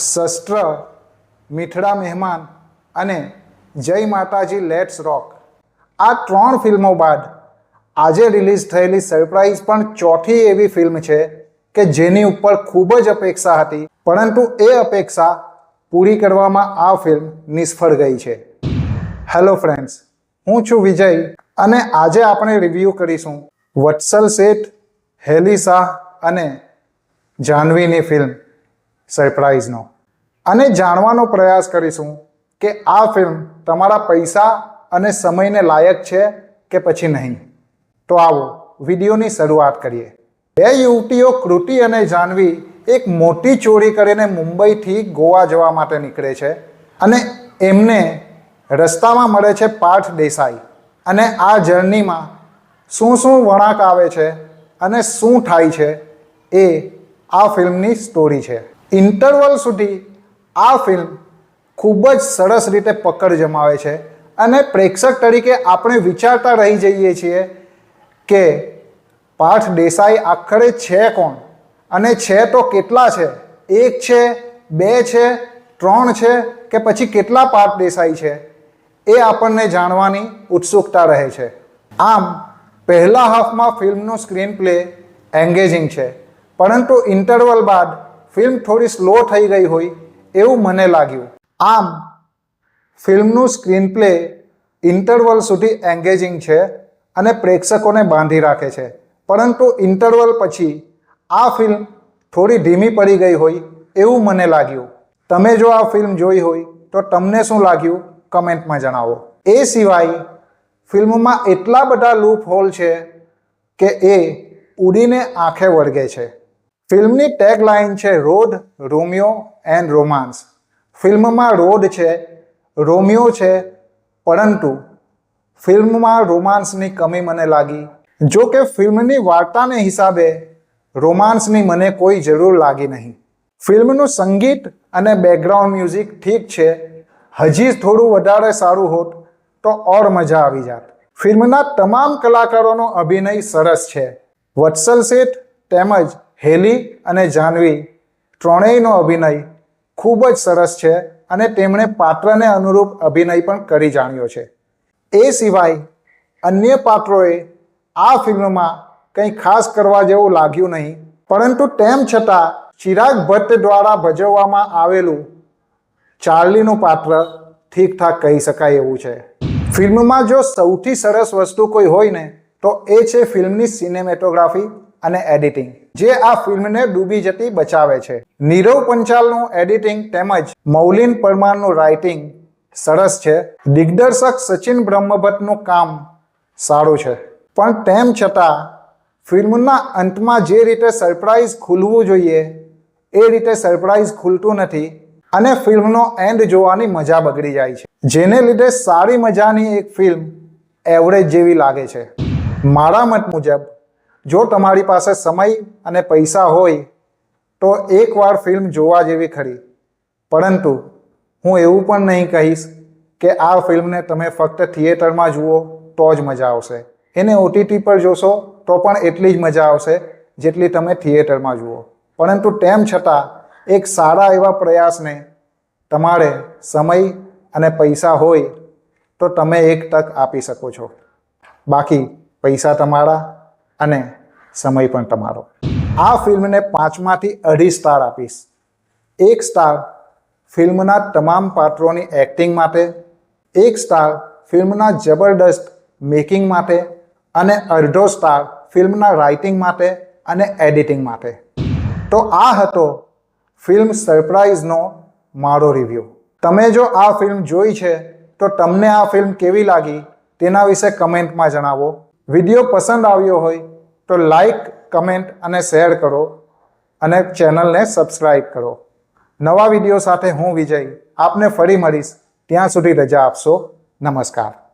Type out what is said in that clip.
શસ્ત્ર, મીઠડા મહેમાન અને જય માતાજી લેટ્સ રોક આ ત્રણ ફિલ્મો બાદ આજે રિલીઝ થયેલી સરપ્રાઇઝ પણ ચોથી એવી ફિલ્મ છે કે જેની ઉપર ખૂબ જ અપેક્ષા હતી, પરંતુ એ અપેક્ષા પૂરી કરવામાં આ ફિલ્મ નિષ્ફળ ગઈ છે. હેલો ફ્રેન્ડ્સ હું છું વિજય અને આજે આપણે રિવ્યૂ કરીશું વત્સલ શેઠ, હેલી શાહ અને જાહ્નવીની ફિલ્મ. સરપ્રાઈઝનો અને જાણવાનો પ્રયાસ કરીશું કે આ ફિલ્મ તમારા પૈસા અને સમયને લાયક છે કે પછી નહીં. તો આવો વિડીયોની શરૂઆત કરીએ. બે યુવતીઓ કૃતિ અને જાહ્નવી એક મોટી ચોરી કરીને મુંબઈથી ગોવા જવા માટે નીકળે છે અને એમને રસ્તામાં મળે છે પાર્થ દેસાઈ. અને આ જર્નીમાં શું શું વળાંક આવે છે અને શું થાય છે એ આ ફિલ્મની સ્ટોરી છે. ઇન્ટરવલ સુધી આ ફિલ્મ ખૂબ જ સરસ રીતે પકડ જમાવે છે અને પ્રેક્ષક તરીકે આપણે વિચારતા રહી જઈએ છીએ કે પાર્થ દેસાઈ આખરે છે કોણ? અને છે તો કેટલા છે? એક છે, બે છે, ત્રણ છે કે પછી કેટલા પાર્થ દેસાઈ છે? એ આપણને જાણવાની ઉત્સુકતા રહે છે. આમ, પહેલા હાફમાં ફિલ્મનું સ્ક્રીન પ્લે એન્ગેજિંગ છે. પરંતુ ઇન્ટરવલ બાદ ફિલ્મ થોડી સ્લો થઈ ગઈ હોય એવું મને લાગ્યું. આમ, ફિલ્મનું સ્ક્રીન પ્લે ઇન્ટરવલ સુધી એન્ગેજિંગ છે અને પ્રેક્ષકોને બાંધી રાખે છે. પરંતુ ઇન્ટરવલ પછી આ ફિલ્મ થોડી ધીમી પડી ગઈ હોય એવું મને લાગ્યું. તમે જો આ ફિલ્મ જોઈ હોય તો તમને શું લાગ્યું? કમેન્ટમાં જણાવો. એ સિવાય ફિલ્મમાં એટલા બધા લૂપ હોલ છે કે એ ઉડીને આંખે વળગે છે. ફિલ્મની ટેગ લાઇન છે રોડ, રોમિયો એન્ડ રોમાન્સ ફિલ્મમાં રોડ છે, રોમિયો છે, પરંતુ ફિલ્મમાં રોમાન્સની કમી મને લાગી. જો કે ફિલ્મની વાર્તાને હિસાબે રોમાન્સની મને કોઈ જરૂર લાગી નહીં. ફિલ્મનું સંગીત અને બેકગ્રાઉન્ડ મ્યુઝિક ઠીક છે, હજી થોડું વધારે સારું હોત તો ઓર મજા આવી જાત. ફિલ્મના તમામ કલાકારોનો અભિનય સરસ છે. વત્સલ શેઠ તેમજ હેલી અને જાહ્નવી ત્રણેયનો અભિનય ખૂબ જ સરસ છે અને તેમણે પાત્રને અનુરૂપ અભિનય પણ કરી જાણ્યો છે. એ સિવાય અન્ય પાત્રોએ આ ફિલ્મમાં કંઈ ખાસ કરવા જેવું લાગ્યું નહીં, પરંતુ તેમ છતાં ચિરાગ ભટ્ટ દ્વારા ભજવવામાં આવેલું ચાર્લીનું પાત્ર ઠીકઠાક કહી શકાય એવું છે. ફિલ્મમાં જો સૌથી સરસ વસ્તુ કોઈ હોય ને, તો એ છે ફિલ્મની સિનેમેટોગ્રાફી અને એડિટિંગ. જે આ ફિલ્મને ડૂબી જતી બચાવે છે. નીરવ પંચાલનું એડિટિંગ તેમજ મૌલિન પરમારનું રાઇટિંગ સરસ છે. દિગ્દર્શક સચિન બ્રહ્મભટ્ટનું કામ સારું છે. પણ તેમ છતાં, ફિલ્મના અંતમાં જે રીતે સરપ્રાઇઝ ખુલવું જોઈએ, એ રીતે સરપ્રાઇઝ ખુલતું નથી અને ફિલ્મનો એન્ડ જોવાની મજા બગડી જાય છે. જેને લીધે સારી મજાની એક ફિલ્મ એવરેજ જેવી લાગે છે. મારા મત મુજબ જો તમારી પાસે સમય અને પૈસા હોય, તો એકવાર ફિલ્મ જોવા જેવી ખરી. પરંતુ હું એવું પણ નહીં કહીશ કે આ ફિલ્મને તમે ફક્ત થિયેટરમાં જુઓ તો જ મજા આવશે. એને ઓટીટી પર જોશો તો પણ એટલી જ મજા આવશે જેટલી તમે થિયેટરમાં જુઓ. પરંતુ તેમ છતાં, એક સારા એવા પ્રયાસને તમારે સમય અને પૈસા હોય, તો તમે એક તક આપી શકો છો. બાકી પૈસા તમારા અને સમય પણ તમારો. આ ફિલ્મને પાંચમાંથી અઢી સ્ટાર આપીશ. એક સ્ટાર ફિલ્મના તમામ પાત્રોની એક્ટિંગ માટે, એક સ્ટાર ફિલ્મના જબરદસ્ત મેકિંગ માટે અને અડધો સ્ટાર ફિલ્મના રાઇટિંગ માટે અને એડિટિંગ માટે. તો આ હતો ફિલ્મ સરપ્રાઇઝનો મારો રિવ્યૂ. તમે જો આ ફિલ્મ જોઈ છે, તો તમને આ ફિલ્મ કેવી લાગી તેના વિશે કમેન્ટમાં જણાવો. વીડિયો પસંદ આવ્યો હોય તો લાઈક કમેન્ટ અને શેર કરો અને ચેનલને સબસ્ક્રાઈબ કરો. નવા વીડિયો સાથે હું વિજય આપને ફરી મળીશ. ત્યાં સુધી રજા આપશો. નમસ્કાર.